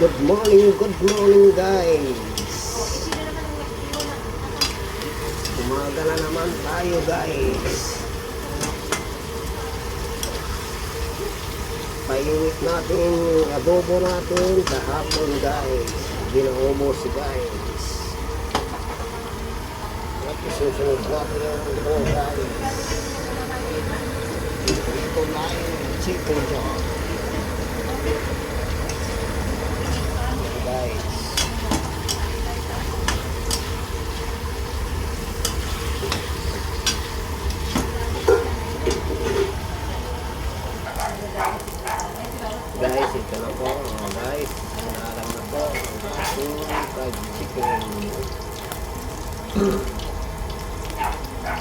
Good morning, good morning guys. Umaga na naman tayo guys. Painit natin, adobo natin kahapon guys. Ginaubos guys. At susunod natin ang ito guys. Ito na yung chicken job. Guys, ito na po. Guys, sinalang na po ang ating fried chicken.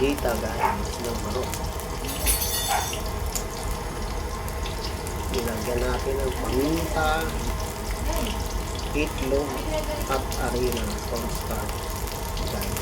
Kita guys ng manok. Nilagyan natin ng paminta, itlog at arena cornstarch guys.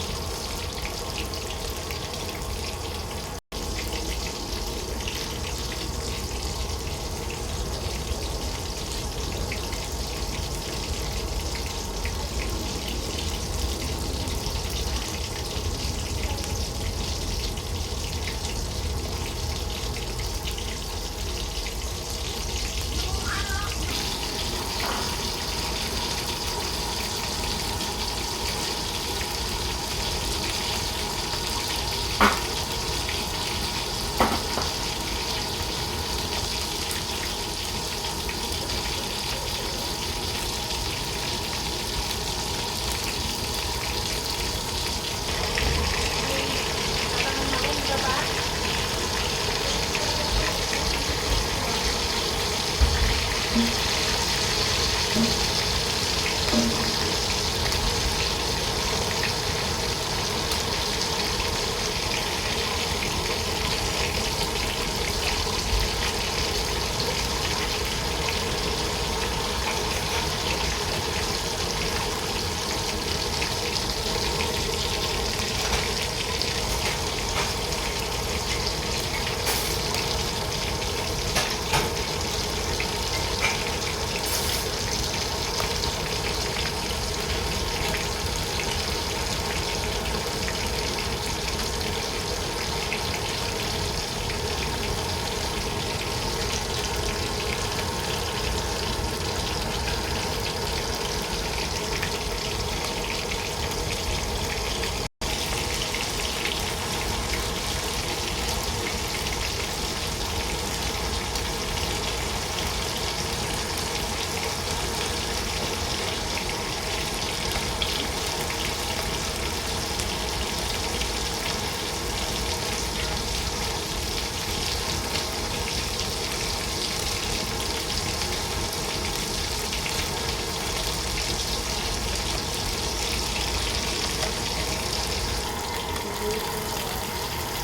maigi guys.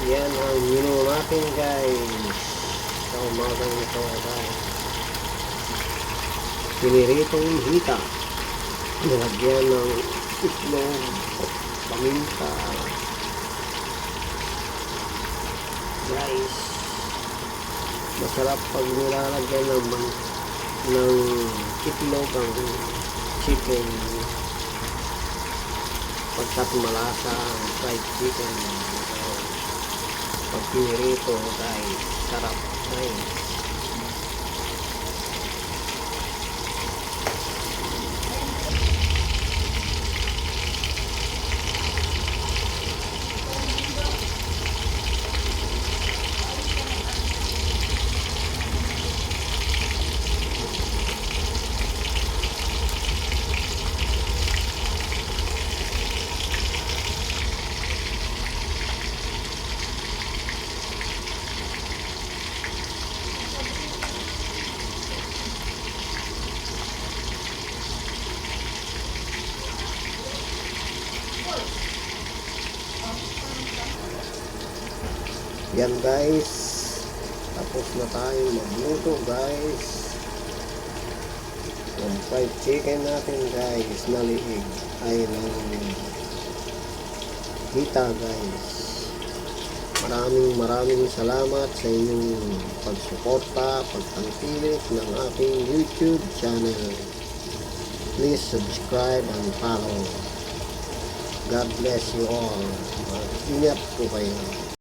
Yan ang menu natin guys. Sa umagang ito guys. Piniritong hita. Nilagyan ng itlog, paminta. Guys, masarap pag nilalagyan ng, ng itlog ang chicken pagkat malasa fried chicken. Pag pinirito guys, sarap guys. Yan guys. Tapos na tayo magluto guys. Yung fried chicken natin guys na liig ay ng kita guys. Maraming maraming salamat sa inyong pagsuporta, pagtangkilik ng aking YouTube channel. Please subscribe and follow. God bless you all. Ingat po kayo.